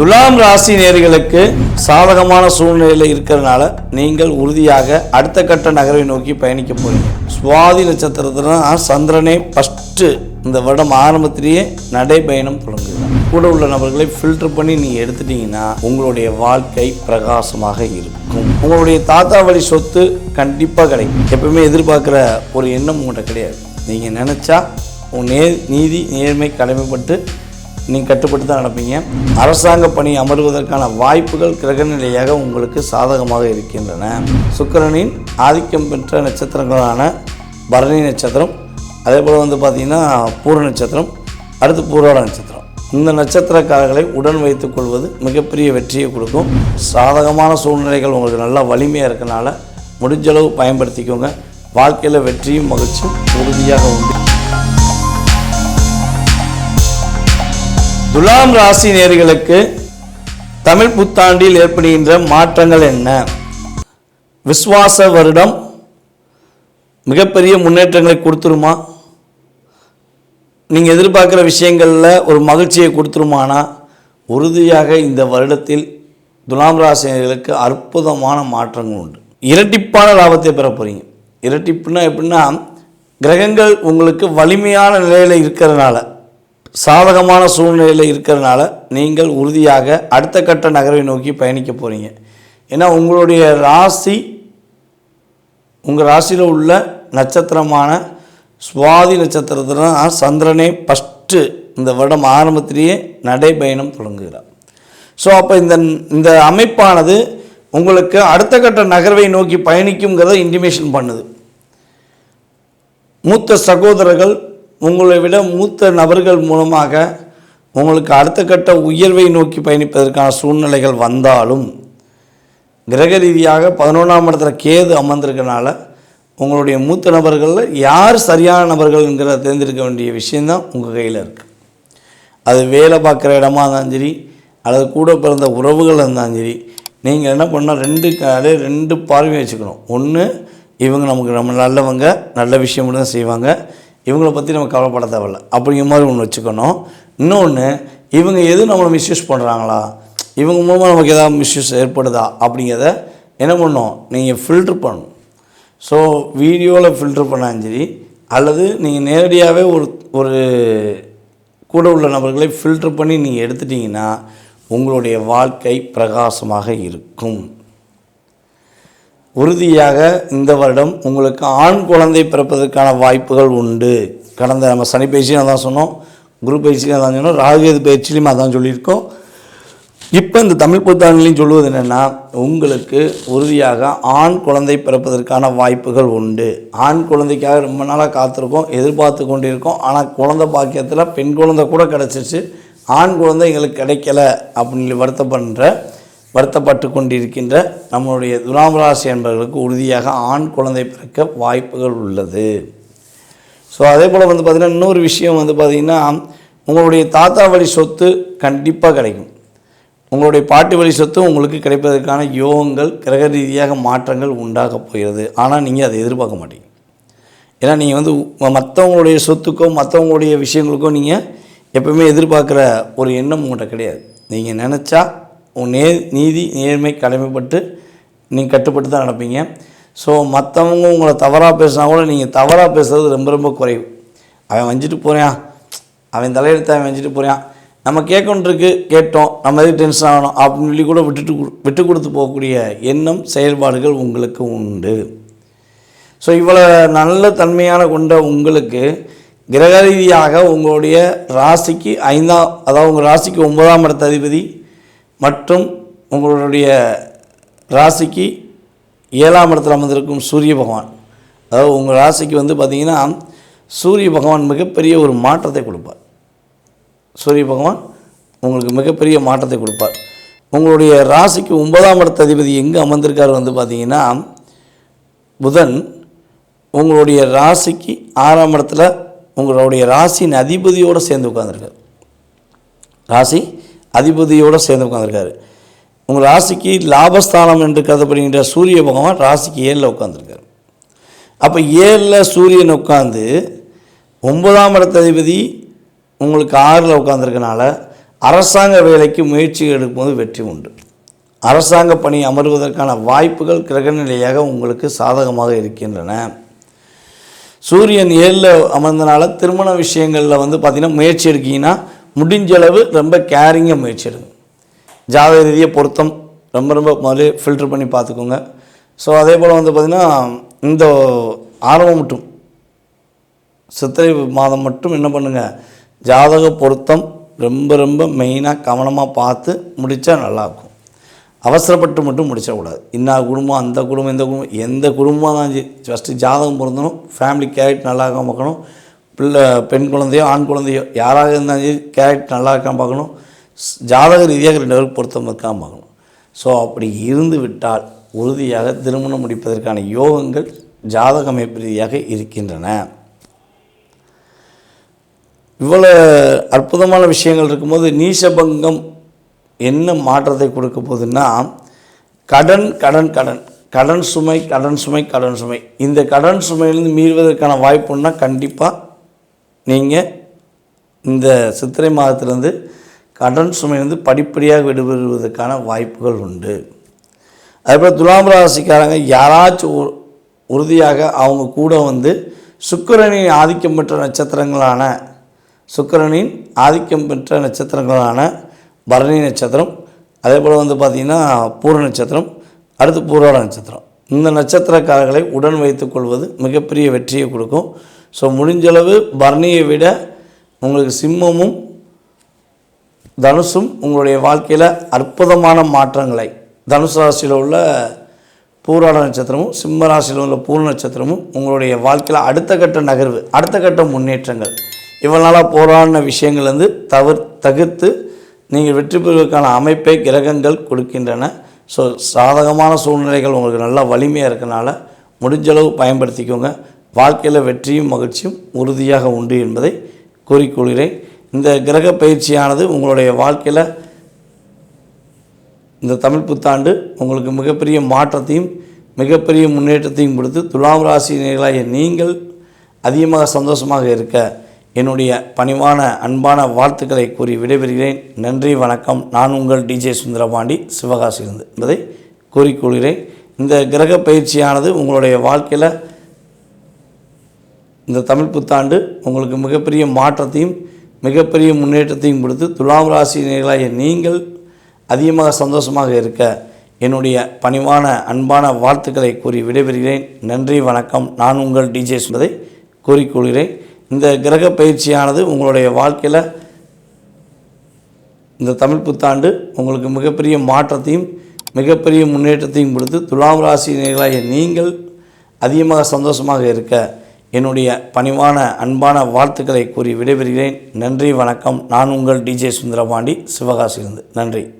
துலாம் ராசி நேர்களுக்கு சாதகமான சூழ்நிலையில் இருக்கிறதுனால நீங்கள் உறுதியாக அடுத்த கட்ட நகரை நோக்கி பயணிக்க போறீங்க. சுவாதி நட்சத்திரத்தினா சந்திரனே ஃபஸ்ட்டு இந்த வருடம் ஆரம்பத்திலேயே நடைபயணம் தொடங்குது. கூட உள்ள நபர்களை ஃபில்டர் பண்ணி நீங்கள் எடுத்துட்டீங்கன்னா உங்களுடைய வாழ்க்கை பிரகாசமாக இருக்கும். உங்களுடைய தாத்தா வழி சொத்து கண்டிப்பாக கிடைக்கும். எப்பவுமே எதிர்பார்க்குற ஒரு எண்ணம் உங்கள்கிட்ட கிடையாது. நீங்கள் நினச்சா உன் நே நீதி நேர்மை கடமைப்பட்டு நீங்கள் கட்டுப்பட்டு தான் நடப்பீங்க. அரசாங்க பணி அமர்வதற்கான வாய்ப்புகள் கிரகநிலையாக உங்களுக்கு சாதகமாக இருக்கின்றன. சுக்கரனின் ஆதிக்கம் பெற்ற நட்சத்திரங்களான பரணி நட்சத்திரம் அதே போல் வந்து பார்த்திங்கன்னா பூர நட்சத்திரம் அடுத்து பூரோட நட்சத்திரம். இந்த நட்சத்திரக்காரர்களை உடன் வைத்துக் கொள்வது மிகப்பெரிய வெற்றியை கொடுக்கும். சாதகமான சூழ்நிலைகள் உங்களுக்கு நல்லா வலிமையாக இருக்கனால முடிஞ்சளவு பயன்படுத்திக்கோங்க. வாழ்க்கையில் வெற்றியும் மகிழ்ச்சியும் உறுதியாக உண்டு. துலாம் ராசி நேர்களுக்கு தமிழ் புத்தாண்டில் ஏற்படுகின்ற மாற்றங்கள் என்ன? விஸ்வாச வருடம் மிகப்பெரிய முன்னேற்றங்களை கொடுத்துருமா? நீங்கள் எதிர்பார்க்குற விஷயங்களில் ஒரு மகிழ்ச்சியை கொடுத்துருமானா? உறுதியாக இந்த வருடத்தில் துலாம் ராசினர்களுக்கு அற்புதமான மாற்றங்கள் உண்டு. இரட்டிப்பான லாபத்தை பெற போகிறீங்க இரட்டிப்புனா எப்படின்னா கிரகங்கள் உங்களுக்கு வலிமையான நிலையில் இருக்கிறதுனால. சாதகமான சூழ்நிலையில் இருக்கிறதுனால நீங்கள் உறுதியாக அடுத்த கட்ட நகரை நோக்கி பயணிக்க போகிறீங்க ஏன்னா உங்களுடைய ராசி உங்கள் ராசியில் உள்ள நட்சத்திரமான சுவாதி நட்சத்திரத்தில் சந்திரனே ஃபஸ்ட்டு இந்த வருடம் ஆரம்பத்திலேயே நடைபயணம் தொடங்குகிறார். ஸோ அப்போ இந்த இந்த அமைப்பானது உங்களுக்கு அடுத்த கட்ட நகர்வை நோக்கி பயணிக்குங்கிறத இன்டிமேஷன் பண்ணுது. மூத்த சகோதரர்கள் உங்களை விட மூத்த நபர்கள் மூலமாக உங்களுக்கு அடுத்த கட்ட உயர்வை நோக்கி பயணிப்பதற்கான சூழ்நிலைகள் வந்தாலும் கிரக ரீதியாக பதினொன்றாம் இடத்துல கேது அமர்ந்திருக்கனால உங்களுடைய மூத்த நபர்களில் யார் சரியான நபர்கள்ங்கிறத தேர்ந்தெடுக்க வேண்டிய விஷயந்தான் உங்கள் கையில் இருக்குது அது வேலை பார்க்குற இடமா இருந்தாலும் சரி அல்லது கூட பிறந்த உறவுகள் இருந்தாலும் சரி நீங்கள் என்ன பண்ணால் ரெண்டு அதே ரெண்டு பார்வையும் வச்சுக்கணும். ஒன்று இவங்க நமக்கு நம்ம நல்லவங்க நல்ல விஷயம் தான் செய்வாங்க. இவங்களை பற்றி நம்ம கவலைப்பட தேவையில்ல. அப்படிங்கிற மாதிரி ஒன்று வச்சுக்கணும். இன்னொன்று இவங்க எது நம்மளை மிஸ்யூஸ் பண்ணுறாங்களா இவங்க மூலமாக நமக்கு எதாவது மிஸ்யூஸ் ஏற்படுதா? அப்படிங்கிறத என்ன பண்ணணும்? நீங்கள் ஃபில்ட்ரு பண்ணணும். ஸோ வீடியோவில் ஃபில்ட்ரு பண்ணாலும் சரி அல்லது நீங்கள் நேரடியாகவே ஒரு ஒரு கூட உள்ள நபர்களை ஃபில்ட்ரு பண்ணி நீங்கள் எடுத்துட்டிங்கன்னா உங்களுடைய வாழ்க்கை பிரகாசமாக இருக்கும். உறுதியாக இந்த வருடம் உங்களுக்கு ஆண் குழந்தை பிறப்பதற்கான வாய்ப்புகள் உண்டு. கடந்த நம்ம சனி பயிற்சியும் அதான் சொன்னோம். குரு பயிற்சியும் அதான் சொன்னோம். ராகுகேது பயிற்சியிலையும் அதான் சொல்லியிருக்கோம். இப்போ இந்த தமிழ் புத்தாண்டுலையும் சொல்லுவது என்னென்னா உங்களுக்கு உறுதியாக ஆண் குழந்தை பிறப்பதற்கான வாய்ப்புகள் உண்டு. ஆண் குழந்தைக்காக ரொம்ப நாளாக காத்திருக்கோம் எதிர்பார்த்து கொண்டிருக்கோம். ஆனால் குழந்தை பாக்கியத்தில் பெண் குழந்தை கூட கிடச்சிருச்சு. ஆண் குழந்தை எங்களுக்கு கிடைக்கல அப்படின்னு வருத்தப்படுற வருத்தப்பட்டு கொண்டிருக்கின்ற நம்மளுடைய துராமராசி என்பவர்களுக்கு உறுதியாக ஆண் குழந்தை பிறக்க வாய்ப்புகள் உள்ளது. ஸோ அதே போல் வந்து பார்த்திங்கன்னா இன்னொரு விஷயம் வந்து பார்த்திங்கன்னா உங்களுடைய தாத்தா வழி சொத்து கண்டிப்பாக கிடைக்கும். உங்களுடைய பாட்டி வழி சொத்து உங்களுக்கு கிடைப்பதற்கான யோகங்கள் கிரக ரீதியாக மாற்றங்கள் உண்டாக போகிறது. ஆனால் நீங்கள் அதை எதிர்பார்க்க மாட்டீங்க. ஏன்னா நீங்கள் வந்து மற்றவங்களுடைய சொத்துக்கோ மற்றவங்களுடைய விஷயங்களுக்கோ நீங்கள் எப்பவுமே எதிர்பார்க்குற ஒரு எண்ணம் உங்கள்கிட்ட கிடையாது. நீங்கள் நினச்சா நே நீதி நேர்மை கடமைப்பட்டு நீங்கள் கட்டுப்பட்டு தான் நடப்பீங்க. ஸோ மற்றவங்க உங்களை தவறாக பேசினா கூட நீங்கள் தவறாக பேசுறது ரொம்ப ரொம்ப குறைவு. அவன் வஞ்சிட்டு போகிறான் அவன் தலையெடுத்து அவன் வஞ்சிட்டு போகிறான் நம்ம கேட்கணுருக்கு கேட்டோம். நம்ம எதுக்கு டென்ஷன் ஆகணும்? அப்படின்னு சொல்லி கூட விட்டுட்டு விட்டு கொடுத்து போகக்கூடிய எண்ணம் செயல்பாடுகள் உங்களுக்கு உண்டு. ஸோ இவ்வளோ நல்ல தன்மையான கொண்ட உங்களுக்கு கிரக ரீதியாக உங்களுடைய ராசிக்கு ஐந்தாம் அதாவது உங்கள் ராசிக்கு ஒன்பதாம் இடத்த அதிபதி மற்றும் உங்களுடைய ராசிக்கு ஏழாம் இடத்துல அமர்ந்திருக்கும் சூரிய பகவான். அதாவது உங்கள் ராசிக்கு வந்து பார்த்திங்கன்னா சூரிய பகவான் மிகப்பெரிய ஒரு மாற்றத்தை கொடுப்பார். சூரிய பகவான் உங்களுக்கு மிகப்பெரிய மாற்றத்தை கொடுப்பார். உங்களுடைய ராசிக்கு ஒன்பதாம் இடத்த அதிபதி எங்கே அமர்ந்திருக்கார் வந்து பார்த்தீங்கன்னா புதன் உங்களுடைய ராசிக்கு ஆறாம் இடத்துல உங்களுடைய ராசியின் அதிபதியோடு சேர்ந்து உட்காந்துருக்கார் ராசி அதிபதியோடு சேர்ந்து உட்காந்துருக்காரு உங்கள் ராசிக்கு லாபஸ்தானம் என்று கருதப்படுகின்ற சூரிய பகவான் ராசிக்கு ஏழில் உட்காந்துருக்காரு அப்போ ஏழில் சூரியன் உட்காந்து ஒன்பதாம் இடத்த அதிபதி உங்களுக்கு ஆறில் உட்காந்துருக்கனால அரசாங்க வேலைக்கு முயற்சி எடுக்கும்போது வெற்றி உண்டு. அரசாங்க பணி அமர்வதற்கான வாய்ப்புகள் கிரகநிலையாக உங்களுக்கு சாதகமாக இருக்கின்றன. சூரியன் ஏழில் அமர்ந்தனால திருமண விஷயங்களில் வந்து பார்த்திங்கன்னா முயற்சி எடுக்கீங்கன்னா முடிஞ்சளவு ரொம்ப கேரிங்காக முயற்சி எடுங்க ஜாதக ரீதியாக பொருத்தம். ரொம்ப ரொம்ப முதல்ல ஃபில்டர் பண்ணி பார்த்துக்கோங்க. ஸோ அதே போல் வந்து பார்த்திங்கன்னா இந்த ஆரம்பம் மட்டும். சித்திரை மாதம் மட்டும் என்ன பண்ணுங்கள் ஜாதக பொருத்தம் ரொம்ப ரொம்ப மெயினாக கவனமாக பார்த்து முடித்தா நல்லாயிருக்கும் அவசரப்பட்டு மட்டும் முடிச்சிடக்கூடாது இன்னா குடும்பம் அந்த குடும்பம் இந்த குடும்பம் எந்த குடும்பமாக தான் ஃபஸ்ட்டு ஜாதகம் பொருந்தணும். ஃபேமிலி கேரக்ட் நல்லா பார்க்கணும் பிள்ளை பெண் குழந்தையோ ஆண் குழந்தையோ யாராக இருந்தாலும் சரி கேரக்ட் நல்லா இருக்காம பார்க்கணும். ஸ்- ஜாதக ரீதியாக ரெண்டு பேருக்கு பொருத்தம் இருக்காம பார்க்கணும். ஸோ அப்படி இருந்து விட்டால் உறுதியாக திருமணம் முடிப்பதற்கான யோகங்கள் ஜாதக அமைப்பு ரீதியாக இருக்கின்றன. இவ்வளோ அற்புதமான விஷயங்கள் இருக்கும்போது நீசபங்கம் என்ன மாற்றத்தை கொடுக்க போகுதுன்னா கடன் கடன் கடன் கடன் சுமை கடன் சுமை கடன் சுமை. இந்த கடன் சுமையிலிருந்து மீறுவதற்கான வாய்ப்புன்னா கண்டிப்பாக நீங்கள் இந்த சித்திரை மாதத்திலேருந்து கடன் சுமையிலிருந்து படிப்படியாக விடுபடுவதற்கான வாய்ப்புகள் உண்டு. அதுபோல் துலாம் ராசிக்காரங்க யாராச்சும் உ- உறுதியாக அவங்க கூட வந்து சுக்கரனின் ஆதிக்கம் பெற்ற நட்சத்திரங்களான சுக்கிரனின் ஆதிக்கம் பெற்ற நட்சத்திரங்களான பரணி நட்சத்திரம் அதே போல் வந்து பார்த்திங்கன்னா பூர நட்சத்திரம் அடுத்து பூரோட நட்சத்திரம். இந்த நட்சத்திரக்காரர்களை உடன் வைத்துக்கொள்வது மிகப்பெரிய வெற்றியை கொடுக்கும். ஸோ முடிஞ்சளவு பரணியை விட உங்களுக்கு சிம்மமும் தனுசும் உங்களுடைய வாழ்க்கையில் அற்புதமான மாற்றங்களை தனுசு ராசியில் உள்ள பூராட நட்சத்திரமும் சிம்ம ராசியில் உள்ள பூர்ண நட்சத்திரமும் உங்களுடைய வாழ்க்கையில் அடுத்த கட்ட நகர்வு அடுத்த கட்ட முன்னேற்றங்கள். இவ்வளோ நாளாக போராடின விஷயங்கள் வந்து தவிர் நீங்கள் வெற்றி பெறுவதற்கான அமைப்பை கிரகங்கள் கொடுக்கின்றன. ஸோ சாதகமான சூழ்நிலைகள் உங்களுக்கு நல்லா வலிமையாக இருக்கனால முடிஞ்சளவு பயன்படுத்திக்கோங்க. வாழ்க்கையில் வெற்றியும் மகிழ்ச்சியும் உறுதியாக உண்டு என்பதை கூறிக்கொள்கிறேன் இந்த கிரக பயிற்சியானது உங்களுடைய வாழ்க்கையில் இந்த தமிழ் புத்தாண்டு உங்களுக்கு மிகப்பெரிய மாற்றத்தையும் மிகப்பெரிய முன்னேற்றத்தையும் கொடுத்து துலாம் ராசினியர்களாகிய நீங்கள் அதிகமாக சந்தோஷமாக இருக்க என்னுடைய பணிவான அன்பான வாழ்த்துக்களை கூறி விடைபெறுகிறேன். நன்றி வணக்கம். நான் உங்கள் டிஜே சுந்தரபாண்டி சிவகாசியிலிருந்து என்பதை கூறிக்கொள்கிறேன் இந்த கிரக பயிற்சியானது உங்களுடைய வாழ்க்கையில் இந்த தமிழ் புத்தாண்டு உங்களுக்கு மிகப்பெரிய மாற்றத்தையும் மிகப்பெரிய முன்னேற்றத்தையும் கொடுத்து துலாம் ராசினியர்களாகிய நீங்கள் அதிகமாக சந்தோஷமாக இருக்க என்னுடைய பணிவான அன்பான வாழ்த்துக்களை கூறி விடைபெறுகிறேன். நன்றி வணக்கம். நான் உங்கள் டிஜே என்பதை கூறிக்கொள்கிறேன். இந்த கிரக பயிற்சியானது உங்களுடைய வாழ்க்கையில் இந்த தமிழ் புத்தாண்டு உங்களுக்கு மிகப்பெரிய மாற்றத்தையும் மிகப்பெரிய முன்னேற்றத்தையும் கொடுத்து துலாம் ராசினியர்களாகிய நீங்கள் அதிகமாக சந்தோஷமாக இருக்க என்னுடைய பணிவான அன்பான வாழ்த்துக்களை கூறி விடைபெறுகிறேன். நன்றி வணக்கம். நான் உங்கள் டிஜே சுந்தரபாண்டி. சிவகாசியிலிருந்து. நன்றி.